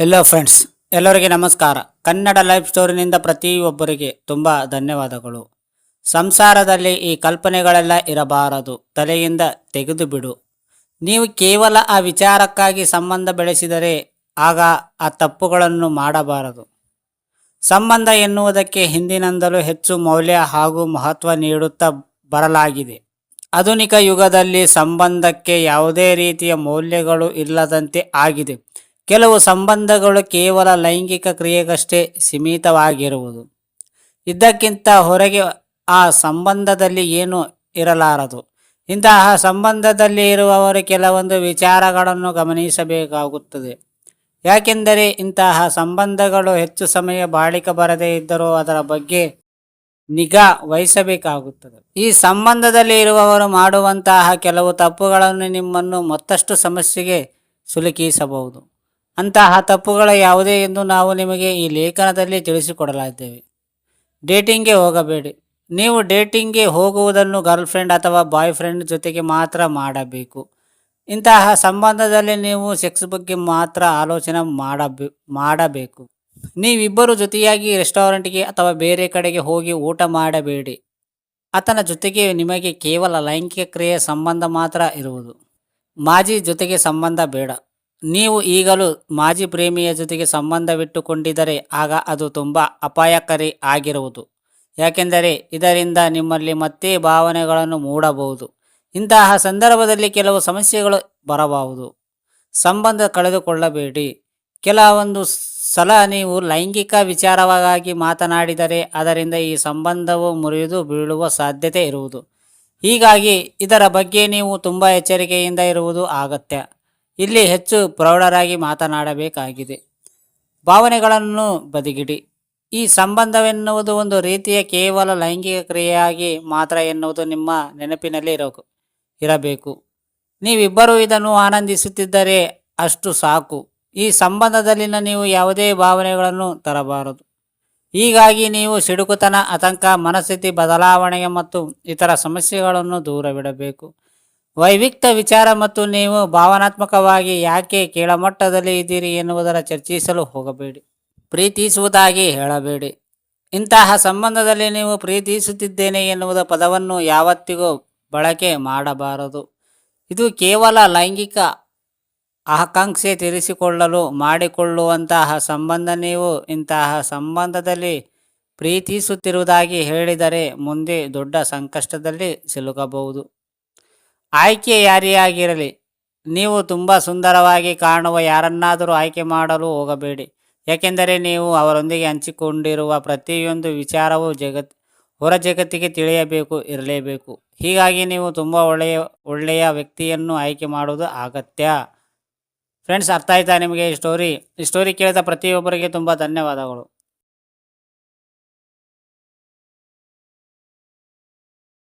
ಎಲ್ಲೋ friends ಎಲ್ಲರಿಗೆ ನಮಸ್ಕಾರ. Kannada life ಸ್ಟೋರಿನಿಂದ ಪ್ರತಿಯೊಬ್ಬರಿಗೆ ತುಂಬ ಧನ್ಯವಾದಗಳು. ಸಂಸಾರದಲ್ಲಿ ಈ ಕಲ್ಪನೆಗಳೆಲ್ಲ ಇರಬಾರದು. ತಲೆಯಿಂದ ತೆಗೆದು ಬಿಡು. ನೀವು ಕೇವಲ ಆ ವಿಚಾರಕ್ಕಾಗಿ ಸಂಬಂಧ ಬೆಳೆಸಿದರೆ ಆಗ ಆ ತಪ್ಪುಗಳನ್ನು ಮಾಡಬಾರದು. ಸಂಬಂಧ ಎನ್ನುವುದಕ್ಕೆ ಹಿಂದಿನಿಂದಲೂ ಹೆಚ್ಚು ಮೌಲ್ಯ ಹಾಗೂ ಮಹತ್ವ ನೀಡುತ್ತಾ ಬರಲಾಗಿದೆ. ಆಧುನಿಕ ಯುಗದಲ್ಲಿ ಸಂಬಂಧಕ್ಕೆ ಯಾವುದೇ ರೀತಿಯ ಮೌಲ್ಯಗಳು ಇಲ್ಲದಂತೆ ಆಗಿದೆ. ಕೆಲವು ಸಂಬಂಧಗಳು ಕೇವಲ ಲೈಂಗಿಕ ಕ್ರಿಯೆಗಷ್ಟೇ ಸೀಮಿತವಾಗಿರುವುದು. ಇದಕ್ಕಿಂತ ಹೊರಗೆ ಆ ಸಂಬಂಧದಲ್ಲಿ ಏನು ಇರಲಾರದು. ಇಂತಹ ಸಂಬಂಧದಲ್ಲಿ ಇರುವವರು ಕೆಲವೊಂದು ವಿಚಾರಗಳನ್ನು ಗಮನಿಸಬೇಕಾಗುತ್ತದೆ. ಯಾಕೆಂದರೆ ಇಂತಹ ಸಂಬಂಧಗಳು ಹೆಚ್ಚು ಸಮಯ ಬಾಳಿಕೆ ಬರದೇ ಇದ್ದರೂ ಅದರ ಬಗ್ಗೆ ನಿಗಾ ವಹಿಸಬೇಕಾಗುತ್ತದೆ. ಈ ಸಂಬಂಧದಲ್ಲಿ ಇರುವವರು ಮಾಡುವಂತಹ ಕೆಲವು ತಪ್ಪುಗಳನ್ನು ನಿಮ್ಮನ್ನು ಮತ್ತಷ್ಟು ಸಮಸ್ಯೆಗೆ ಸಿಲುಕಿಸಬಹುದು. ಅಂತಹ ತಪ್ಪುಗಳ ಯಾವುದೇ ಎಂದು ನಾವು ನಿಮಗೆ ಈ ಲೇಖನದಲ್ಲಿ ತಿಳಿಸಿಕೊಡಲಾಗಿದ್ದೇವೆ. ಡೇಟಿಂಗ್ಗೆ ಹೋಗಬೇಡಿ. ನೀವು ಡೇಟಿಂಗ್ಗೆ ಹೋಗುವುದನ್ನು ಗರ್ಲ್ ಫ್ರೆಂಡ್ ಅಥವಾ ಬಾಯ್ ಫ್ರೆಂಡ್ ಜೊತೆಗೆ ಮಾತ್ರ ಮಾಡಬೇಕು. ಇಂತಹ ಸಂಬಂಧದಲ್ಲಿ ನೀವು ಸೆಕ್ಸ್ ಬಗ್ಗೆ ಮಾತ್ರ ಆಲೋಚನೆ ಮಾಡಬೇ, ಮಾಡಬೇಕು. ನೀವಿಬ್ಬರು ಜೊತೆಯಾಗಿ ರೆಸ್ಟೋರೆಂಟ್ಗೆ ಅಥವಾ ಬೇರೆ ಕಡೆಗೆ ಹೋಗಿ ಊಟ ಮಾಡಬೇಡಿ. ಆತನ ಜೊತೆಗೆ ನಿಮಗೆ ಕೇವಲ ಲೈಂಗಿಕ ಕ್ರಿಯೆ ಸಂಬಂಧ ಮಾತ್ರ ಇರುವುದು. ಮಾಜಿ ಜೊತೆಗೆ ಸಂಬಂಧ ಬೇಡ. ನೀವು ಈಗಲೂ ಮಾಜಿ ಪ್ರೇಮಿಯ ಜೊತೆಗೆ ಸಂಬಂಧವಿಟ್ಟುಕೊಂಡಿದ್ದರೆ ಆಗ ಅದು ತುಂಬ ಅಪಾಯಕಾರಿ ಆಗಿರುವುದು. ಯಾಕೆಂದರೆ ಇದರಿಂದ ನಿಮ್ಮಲ್ಲಿ ಮತ್ತೆ ಭಾವನೆಗಳನ್ನು ಮೂಡಬಹುದು. ಇಂತಹ ಸಂದರ್ಭದಲ್ಲಿ ಕೆಲವು ಸಮಸ್ಯೆಗಳು ಬರಬಹುದು. ಸಂಬಂಧ ಕಳೆದುಕೊಳ್ಳಬೇಡಿ. ಕೆಲವೊಂದು ಸಲ ನೀವು ಲೈಂಗಿಕ ವಿಚಾರವಾಗಿ ಮಾತನಾಡಿದರೆ ಅದರಿಂದ ಈ ಸಂಬಂಧವು ಮುರಿದು ಬೀಳುವ ಸಾಧ್ಯತೆ ಇರುವುದು. ಹೀಗಾಗಿ ಇದರ ಬಗ್ಗೆ ನೀವು ತುಂಬ ಎಚ್ಚರಿಕೆಯಿಂದ ಇರುವುದು ಅಗತ್ಯ. ಇಲ್ಲಿ ಹೆಚ್ಚು ಪ್ರೌಢರಾಗಿ ಮಾತನಾಡಬೇಕಾಗಿದೆ. ಭಾವನೆಗಳನ್ನು ಬದಿಗಿಡಿ. ಈ ಸಂಬಂಧವೆನ್ನುವುದು ಒಂದು ರೀತಿಯ ಕೇವಲ ಲೈಂಗಿಕ ಕ್ರಿಯೆಯಾಗಿ ಮಾತ್ರ ಎನ್ನುವುದು ನಿಮ್ಮ ನೆನಪಿನಲ್ಲಿ ಇರಬೇಕು ಇರಬೇಕು. ನೀವಿಬ್ಬರೂ ಇದನ್ನು ಆನಂದಿಸುತ್ತಿದ್ದರೆ ಅಷ್ಟು ಸಾಕು. ಈ ಸಂಬಂಧದಲ್ಲಿನ ನೀವು ಯಾವುದೇ ಭಾವನೆಗಳನ್ನು ತರಬಾರದು. ಹೀಗಾಗಿ ನೀವು ಸಿಡುಕುತನ, ಆತಂಕ, ಮನಸ್ಥಿತಿ ಬದಲಾವಣೆಗೆ ಮತ್ತು ಇತರ ಸಮಸ್ಯೆಗಳನ್ನು ದೂರವಿಡಬೇಕು. ವೈವಿಕ್ತ ವಿಚಾರ ಮತ್ತು ನೀವು ಭಾವನಾತ್ಮಕವಾಗಿ ಯಾಕೆ ಕೆಳಮಟ್ಟದಲ್ಲಿ ಇದ್ದೀರಿ ಎನ್ನುವುದರ ಚರ್ಚಿಸಲು ಹೋಗಬೇಡಿ. ಪ್ರೀತಿಸುವುದಾಗಿ ಹೇಳಬೇಡಿ. ಇಂತಹ ಸಂಬಂಧದಲ್ಲಿ ನೀವು ಪ್ರೀತಿಸುತ್ತಿದ್ದೇನೆ ಎನ್ನುವುದ ಪದವನ್ನು ಯಾವತ್ತಿಗೂ ಬಳಕೆ ಮಾಡಬಾರದು. ಇದು ಕೇವಲ ಲೈಂಗಿಕ ಆಕಾಂಕ್ಷೆ ತೀರಿಸಿಕೊಳ್ಳಲು ಮಾಡಿಕೊಳ್ಳುವಂತಹ ಸಂಬಂಧ. ನೀವು ಇಂತಹ ಸಂಬಂಧದಲ್ಲಿ ಪ್ರೀತಿಸುತ್ತಿರುವುದಾಗಿ ಹೇಳಿದರೆ ಮುಂದೆ ದೊಡ್ಡ ಸಂಕಷ್ಟದಲ್ಲಿ ಸಿಲುಕಬಹುದು. ಆಯ್ಕೆ ಯಾರೇ ಆಗಿರಲಿ ನೀವು ತುಂಬ ಸುಂದರವಾಗಿ ಕಾಣುವ ಯಾರನ್ನಾದರೂ ಆಯ್ಕೆ ಮಾಡಲು ಹೋಗಬೇಡಿ. ಏಕೆಂದರೆ ನೀವು ಅವರೊಂದಿಗೆ ಹಂಚಿಕೊಂಡಿರುವ ಪ್ರತಿಯೊಂದು ವಿಚಾರವೂ ಜಗತ್, ಹೊರ ಜಗತ್ತಿಗೆ ತಿಳಿಯಬೇಕು, ಇರಲೇಬೇಕು. ಹೀಗಾಗಿ ನೀವು ತುಂಬ ಒಳ್ಳೆಯ ಒಳ್ಳೆಯ ವ್ಯಕ್ತಿಯನ್ನು ಆಯ್ಕೆ ಮಾಡುವುದು ಅಗತ್ಯ. ಫ್ರೆಂಡ್ಸ್, ಅರ್ಥ ಆಯ್ತಾ ನಿಮಗೆ ಈ ಸ್ಟೋರಿ? ಈ ಸ್ಟೋರಿ ಕೇಳಿದ ಪ್ರತಿಯೊಬ್ಬರಿಗೆ ತುಂಬ ಧನ್ಯವಾದಗಳು.